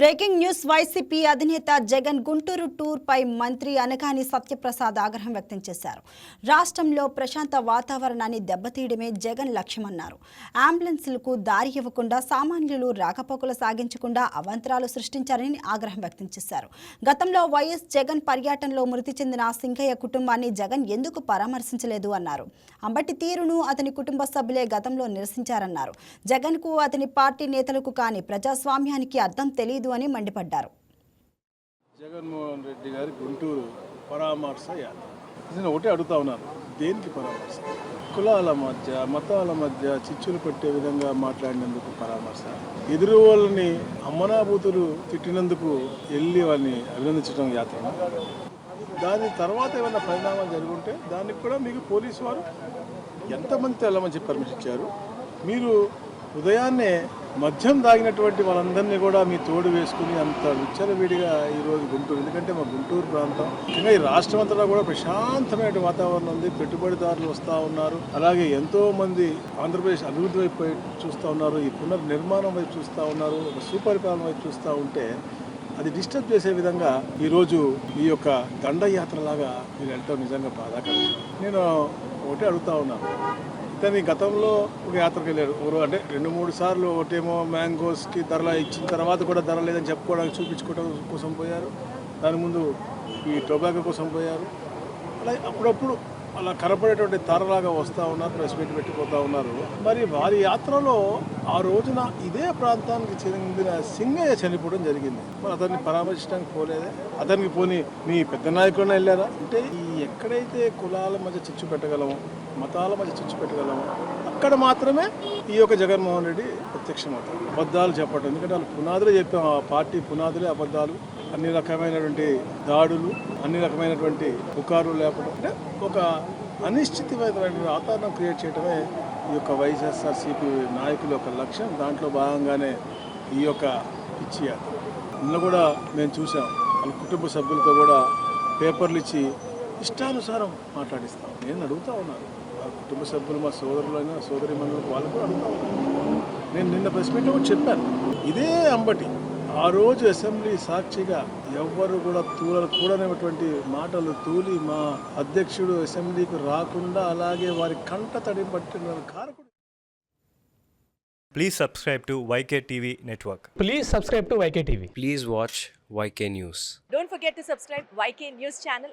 Breaking news YCP అధినేత Jagan Guntur tour పై మంత్రి అనగాని సత్యప్రసాద్ ఆగ్రహం వ్యక్తం చేశారు. రాష్ట్రంలో ప్రశాంత వాతావరణాన్ని దెబ్బతీయడమే జగన్ లక్ష్యమన్నారు. అంబులెన్సులకు దారి ఇవ్వకుండా సామాన్యులు రాకపోకలు సాగించకుండా అవంతరాలు సృష్టించారని ఆగ్రహం వ్యక్తం చేశారు. గతంలో వైఎస్ జగన్ పర్యటనలో మృతి చెందిన సింగయ్య కుటుంబాన్ని జగన్ ఎందుకు పరామర్శించలేదు అన్నారు. అంబటి తీరును అతని కుటుంబ సభ్యులే గతంలో నిరసించారన్నారు. జగన్కు అతని పార్టీ నేతలకు కానీ ప్రజాస్వామ్యానికి అర్థం తెలియదు అని మండిపడ్డారు. జగన్మోహన్ రెడ్డి గారి గుంటూరు పరామర్శ యాత్ర. నేను ఒకటే అడుగుతా ఉన్నాను. దేనికి పరామర్శ? కులాల మధ్య మతాల మధ్య చిచ్చులు పెట్టే విధంగా మాట్లాడినందుకు పరామర్శ. ఎదురు వాళ్ళని అమ్మనాభూతులు తిట్టినందుకు వెళ్ళి వాళ్ళని అభినందించడం యాత్ర. దాని తర్వాత ఏమైనా పరిణామాలు జరుగుంటే దానికి కూడా మీకు పోలీసు వారు ఎంతమంది వెళ్ళమని చెప్పి పర్మిషన్ ఇచ్చారు? మీరు ఉదయాన్నే మద్యం తాగినటువంటి వాళ్ళందరినీ కూడా మీ తోడు వేసుకుని అంత విచ్చలవిడిగా ఈరోజు గుంటూరు ఎందుకంటే మా గుంటూరు ప్రాంతం. ఇంకా ఈ రాష్ట్రం అంతటా కూడా ప్రశాంతమైన వాతావరణం ఉంది పెట్టుబడిదారులు వస్తూ ఉన్నారు. అలాగే ఎంతో మంది ఆంధ్రప్రదేశ్ అభివృద్ధి వైపు చూస్తూ ఉన్నారు ఈ పునర్నిర్మాణం వైపు చూస్తూ ఉన్నారు ఒక సుపరిపాలన వైపు చూస్తూ ఉంటే అది డిస్టర్బ్ చేసే విధంగా ఈరోజు ఈ యొక్క దండయాత్రలాగా మీరు ఎంతో నిజంగా బాధాకరం. నేను ఒకటే అడుగుతా ఉన్నాను కానీ గతంలో ఒక యాత్రకు వెళ్ళారు అంటే రెండు మూడు సార్లు ఒకటేమో మ్యాంగోస్కి ధరలు ఇచ్చిన తర్వాత కూడా ధర లేదని చెప్పుకోవడానికి చూపించుకోవడం కోసం పోయారు. దాని ముందు ఈ టొబాకో కోసం పోయారు. అలా అప్పుడప్పుడు అలా కనపడేటువంటి తారలాగా వస్తూ ఉన్నారు ప్రెస్ మీట్ పెట్టిపోతూ ఉన్నారు. మరి వారి యాత్రలో ఆ రోజున ఇదే ప్రాంతానికి చెందిన సింగయ్య చనిపోవడం జరిగింది. మరి అతన్ని పరామర్శించడానికి పోలేదే? అతనికి పోని మీ పెద్ద నాయకుడిని వెళ్ళారా? అంటే ఈ ఎక్కడైతే కులాల మధ్య చిచ్చు పెట్టగలమో మతాల మధ్య చిచ్చు పెట్టగలము. అక్కడ మాత్రమే ఈ యొక్క జగన్మోహన్ రెడ్డి ప్రత్యక్షమవుతారు అబద్ధాలు చెప్పడం ఎందుకంటే వాళ్ళు పునాదులే చెప్పాం. ఆ పార్టీ పునాదులే అబద్ధాలు. అన్ని రకమైనటువంటి దాడులు అన్ని రకమైనటువంటి పుకారు లేకుండా అంటే ఒక అనిశ్చితమైనటువంటి వాతావరణం క్రియేట్ చేయడమే ఈ యొక్క వైఎస్ఆర్సీపీ నాయకుల యొక్క లక్ష్యం. దాంట్లో భాగంగానే ఈ యొక్క పిచ్చి యాత్ర. నిన్న కూడా మేము చూసాం వాళ్ళ కుటుంబ సభ్యులతో కూడా పేపర్లు ఇచ్చి ఇష్టానుసారం మాట్లాడిస్తాం. నేను అడుగుతా ఉన్నాను. కుటుంబ సభ్యులు మా సోదరులైనా సోదరి వాళ్ళు కూడా అడుగుతా ఉన్నారు నేను నిన్న ప్రెస్ మీట్లో కూడా చెప్పాను ఇదే అంబటి ఆ రోజు అసెంబ్లీ సాక్షిగా ఎవ్వరు కూడా తూల కూడనటువంటి మాటలు తూలి మా అధ్యక్షుడు అసెంబ్లీకి రాకుండా అలాగే వారి కంట తడి పట్టిన కారకుడు Please subscribe to YK TV Network. Please subscribe to YK TV. Please watch YK News. Don't forget to subscribe YK News channel